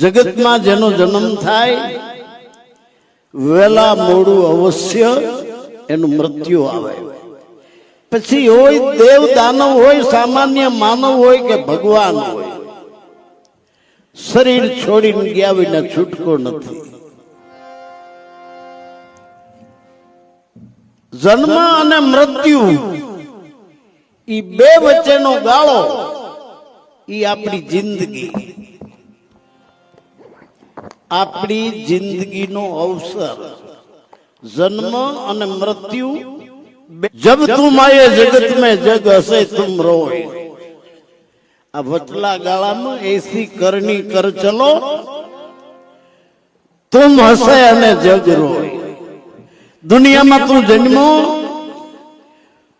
જગતમાં જેનો જન્મ થાય, વેલા મોડું અવશ્ય એનું મૃત્યુ આવે. પછી હોય દેવ દાનવ હોય, સામાન્ય માનવ હોય કે ભગવાન હોય, શરીર છોડીને ગયા વિના છૂટકો નથી. જન્મ અને મૃત્યુ એ બે વચ્ચેનો ગાળો એ આપણી જિંદગી. આપણી જિંદગીનો અવસર. જન્મ અને મૃત્યુ જબ તુમ આયે જગત में જગ હસે તુમ રોય. આ વચલા ગાળામાં એસી કરની કર ચલો. તુમ હસે અને જગ રોય. દુનિયામાં તું જન્મો,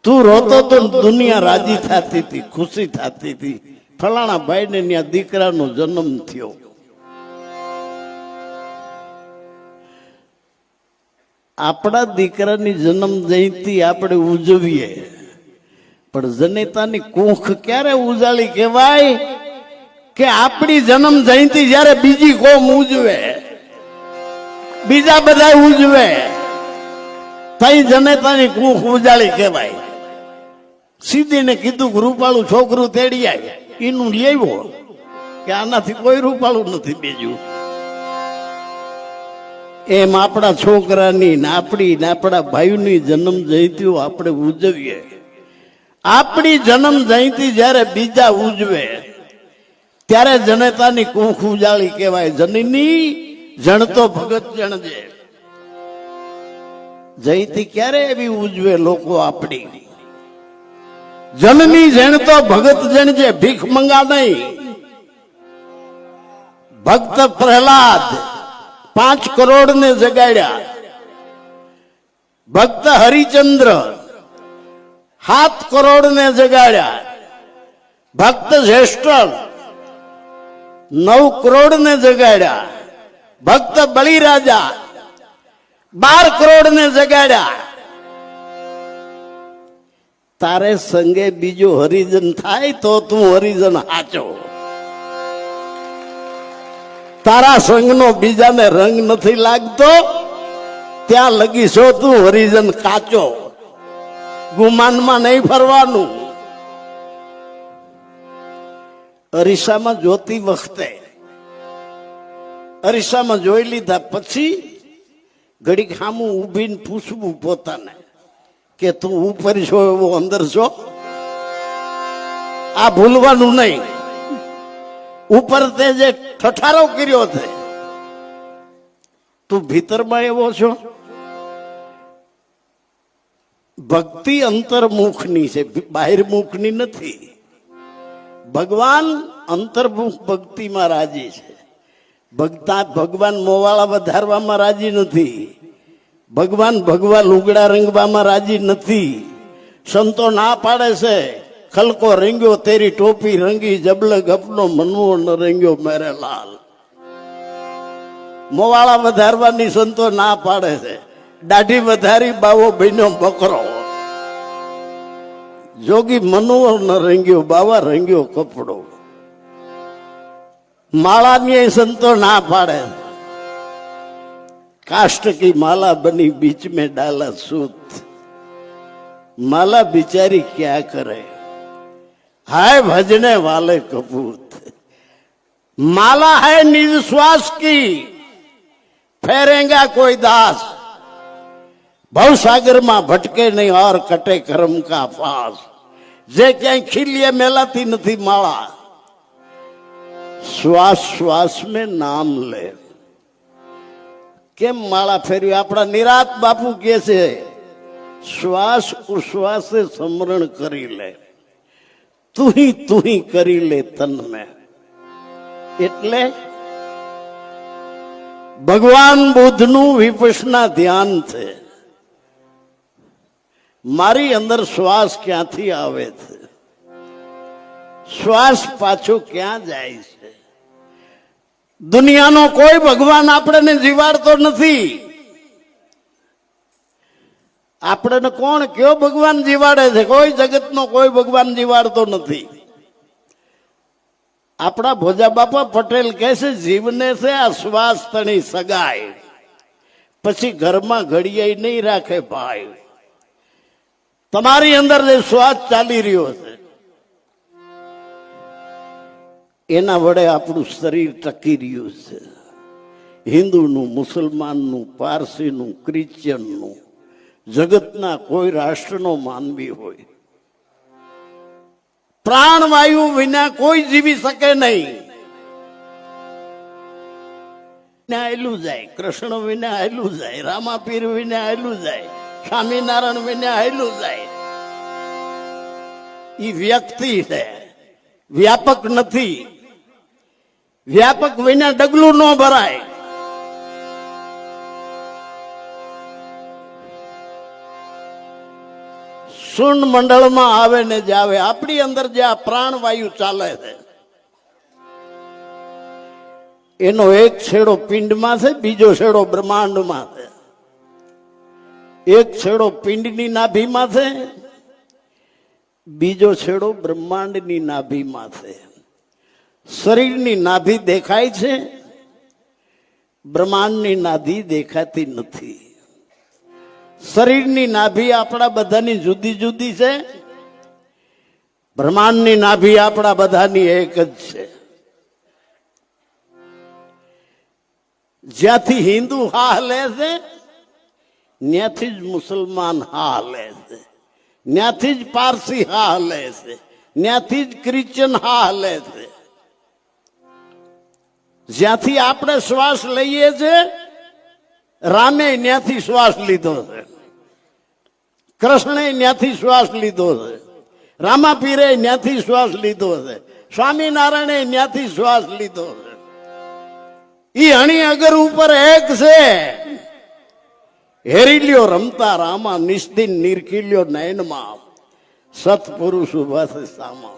તું રોતો તો દુનિયા રાજી થતી હતી, ખુશી થતી હતી. ફલાણા ભાઈ ને ત્યાં દીકરાનો જન્મ થયો. આપણા દીકરાની જન્મ જયંતિ આપણે ઉજવીએ. પણ જનેતાની કૂંખ ક્યારે ઉજાળી કહેવાય કે આપણી જન્મ જયંતિ જ્યારે બીજી કોમ ઉજવે, બીજા બધા ઉજવે, તઈ જનેતાની કુંખ ઉજાળી કહેવાય. સીધીને કીધું કે રૂપાળું છોકરું તેડી આવે એનું લેવો કે આનાથી કોઈ રૂપાળું નથી બીજું. એમ આપણા છોકરાની ને આપણી ને આપણા ભાઈની જન્મ જયંતિઓ આપણે ઉજવીએ. આપણી જન્મ જયંતિ જ્યારે બીજા ઉજવે, ત્યારે જનતાની કુંખ ઉજાળી કહેવાય. જનની જણતો ભગત જણજે જયંતિ ક્યારે એવી ઉજવે લોકો આપણી? જનની જણતો ભગત જણજે ભીખ મંગા નહીં. ભક્ત પ્રહલાદ પાંચ કરોડ ને જગાડ્યા. ભક્ત હરિચંદ્ર સાત કરોડ ને જગાડ્યા. ભક્ત જ્યેષ્ઠ નવ કરોડ ને જગાડ્યા. ભક્ત બલિરાજા બાર કરોડ ને જગાડ્યા. તારે સંગે બીજો હરિજન થાય તો તું હરિજન હાચો. તારા સંગનો બીજાને રંગ નથી લાગતો? ત્યાં લગી છો તું હરિજન કાચો. ગુમાનમાં નહીં ફરવાનું. અરીસામાં જોતી વખતે, અરીસામાં જોઈ લીધા પછી ઘડીક સામું ઊભીને પૂછવું પોતાને કે તું ઉપર છો, એવો અંદર છો? આ ભૂલવાનું નહીં. ઉપર તે જે ઠઠારો કર્યો છે, તું ભીતરમાં એવો છો? ભક્તિ અંતર્મુખની છે બહારમુખની નથી. ભગવાન અંતર્મુખ ભક્તિમાં રાજી છે. ભક્તા ભગવાન મોવાળા વધારવામાં રાજી નથી. ભગવાન ભગવાન લુગડા રંગવામાં રાજી નથી. સંતો ના પાડે છે. ખલકો રંગ્યો, તેરી ટોપી રંગી, જબલ ગપનો મનમોહન રંગ્યો, મેરે લાલ. મોવાળા વધારવાની સંતો ના પાડે છે. દાઢી વધારી, બાવો બહેનો બકરો. જોગી મનોહર રંગ્યો, બાવા રંગ્યો કપડો. માળાની સંતો ના પાડે. કાષ્ટ કી માલા બની બીચ મેં ડાલા સૂત. માલા બિચારી ક્યાં કરે? हाय भजने वाले कपूत माला है निज श्वास की फेरेगा कोई दास ભવસાગર માં ભટકે નહીં ઓર કટે કર્મ કા પાસ જે ક્યાંય ખીલીએ મેલાતી નથી માળા શ્વાસ શ્વાસ મેં નામ લે કેમ માળા ફેરવી આપણા નિરાત બાપુ કે છે શ્વાસ ઉશ્વાસે સમરણ કરી લે તુહી તુહી કરી લે તન મેં એટલે ભગવાન બુદ્ધનું વિપસના ધ્યાન છે. મારી અંદર શ્વાસ ક્યાંથી આવે છે? શ્વાસ પાછો ક્યાં જાય છે? દુનિયાનો કોઈ ભગવાન આપણને જીવાડતો નથી. આપણને કોણ કયો ભગવાન જીવાડે છે? કોઈ જગતનો કોઈ ભગવાન જીવાડતો નથી. આપણા ભોજા બાપા પટેલ કહે છે, જીવને છે આ શ્વાસ તણી સગાય પછી ઘરમાં ઘડિયાઈ નહીં રાખે ભાઈ. તમારી અંદર જે શ્વાસ ચાલી રહ્યો છે, એના વડે આપણું શરીર ટકી રહ્યું છે. હિન્દુનું, મુસલમાનનું, પારસીનું, ક્રિશ્ચિયનનું જગતના કોઈ રાષ્ટ્રનો માનવી હોય. પ્રાણવાયુ વિના કોઈ જીવી શકે નહીં. આયેલું જાય, કૃષ્ણ વિના આયેલું જાય, રામાપીર વિના આયેલું જાય, સ્વામિનારાયણ વિના આયેલું જાય. એ વ્યક્તિ છે, વ્યાપક નથી. વ્યાપક વિના ડગલું ન ભરાય. શૂન્ય મંડળમાં આવે ને જે આવે, આપણી અંદર જે આ પ્રાણવાયુ ચાલે છે, એનો એક છેડો પિંડમાં છે, બીજો છેડો બ્રહ્માંડમાં છે. એક છેડો પિંડની નાભીમાં છે, બીજો છેડો બ્રહ્માંડની નાભીમાં છે. શરીરની નાભી દેખાય છે, બ્રહ્માંડની નાભી દેખાતી નથી. શરીરની નાભી આપણા બધાની જુદી જુદી છે. બ્રહ્માંડની નાભી આપણા બધાની એક જ છે. જ્યાંથી હિન્દુ હા લે છે ત્યાંથી જ મુસલમાન હા લે છે. ત્યાંથી જ પારસી હા લે છે. ત્યાંથી જ ક્રિશ્ચન હા લે છે. જ્યાંથી આપણે શ્વાસ લઈએ છે, રામે ત્યાંથી શ્વાસ લીધો છે. કૃષ્ણે ત્યાંથી શ્વાસ લીધો છે. રામાપીરે ત્યાંથી શ્વાસ લીધો છે. સ્વામિનારાયણે ત્યાંથી શ્વાસ લીધો છે. ઈ હણી અગર ઉપર એક છે હેરીલ્યો રમતા રામા, નિસ્દિન નિર્ખિલ્યો નયનમાં. સત્પુરુષ ઊભા છે સામા.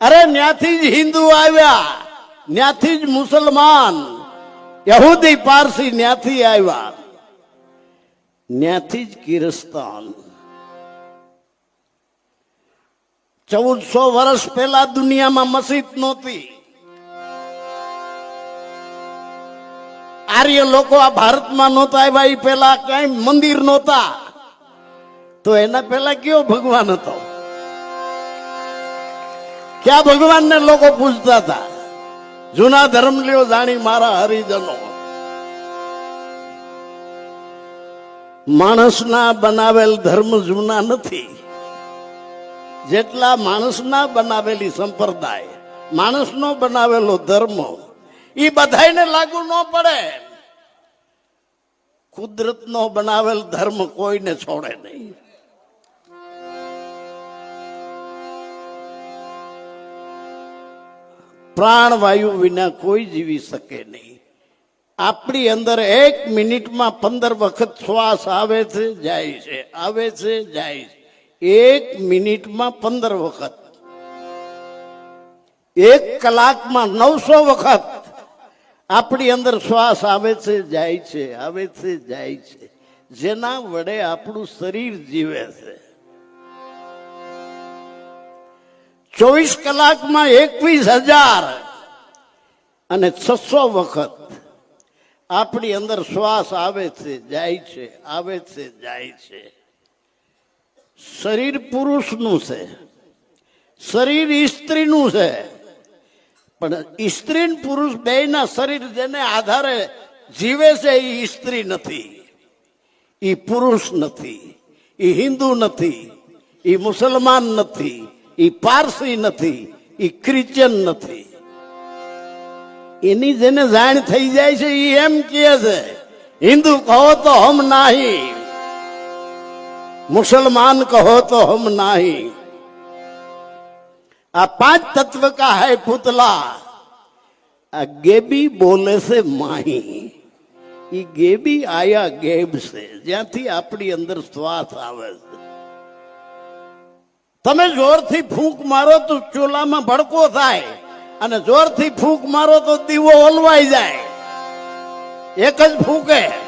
અરે ન્યાથી જ હિન્દુ આવ્યા, ન્યાથી જ મુસલમાન. યહૂદી પારસી ન્યાથી આવ્યા. ન્યાથી જ કિરસ્તાન ચૌદસો વર્ષ પહેલા દુનિયામાં મસ્જિદ નહોતી આર્ય લોકો આ ભારતમાં નહોતા આવ્યા એ પેલા કઈ મંદિર નહોતા તો એના પહેલા કયો ભગવાન હતો ક્યાં ભગવાનને લોકો પૂજતા હતા? જૂના ધર્મ લ્યો જાણી મારા હરિજનો। માણસના બનાવેલ ધર્મ જૂના નથી. જેટલા માણસના બનાવેલી સંપ્રદાય, માણસનો બનાવેલો ધર્મ, એ બધાને લાગુ ન પડે. કુદરતનો બનાવેલ ધર્મ કોઈને છોડે નહીં. પ્રાણવાયુ વિના કોઈ જીવી શકે નહીં. આપણી અંદર એક મિનિટમાં પંદર વખત શ્વાસ આવે છે, જાય છે, આવે છે, જાય છે. એક મિનિટમાં પંદર વખત. એક કલાકમાં નવસો વખત આપણી અંદર શ્વાસ આવે છે, જાય છે, આવે છે, જાય છે. જેના વડે આપણું શરીર જીવે છે. ચોવીસ કલાકમાં એકવીસ હજાર અને છસો વખત આપણી અંદર શ્વાસ આવે છે, જાય છે, આવે છે, જાય છે. શરીર પુરુષનું છે. શરીર સ્ત્રીનું છે. પણ સ્ત્રી પુરુષ બેયના શરીર જેને આધારે જીવે છે, એ સ્ત્રી નથી. એ પુરુષ નથી. એ હિન્દુ નથી. એ મુસલમાન નથી. એ પારસી નથી. એ ક્રિશ્ચન નથી. એની જેને જાણ થઈ જાય છે એ એમ કહે છે હિન્દુ કહો તો હમ નાહી મુસલમાન કહો તો હમ નાહી આ પાંચ તત્વ કા હૈ પુતલા આ ગેબી બોલે છે માહી ઈ ગેબી આયા ગેબ છે જ્યાંથી આપણી અંદર શ્વાસ આવે છે તમે જોરથી ફૂંક મારો તો ચૂલામાં ભડકો થાય અને જોરથી ફૂંક મારો તો દીવો ઓલવાઈ જાય. એક જ ફૂંકે.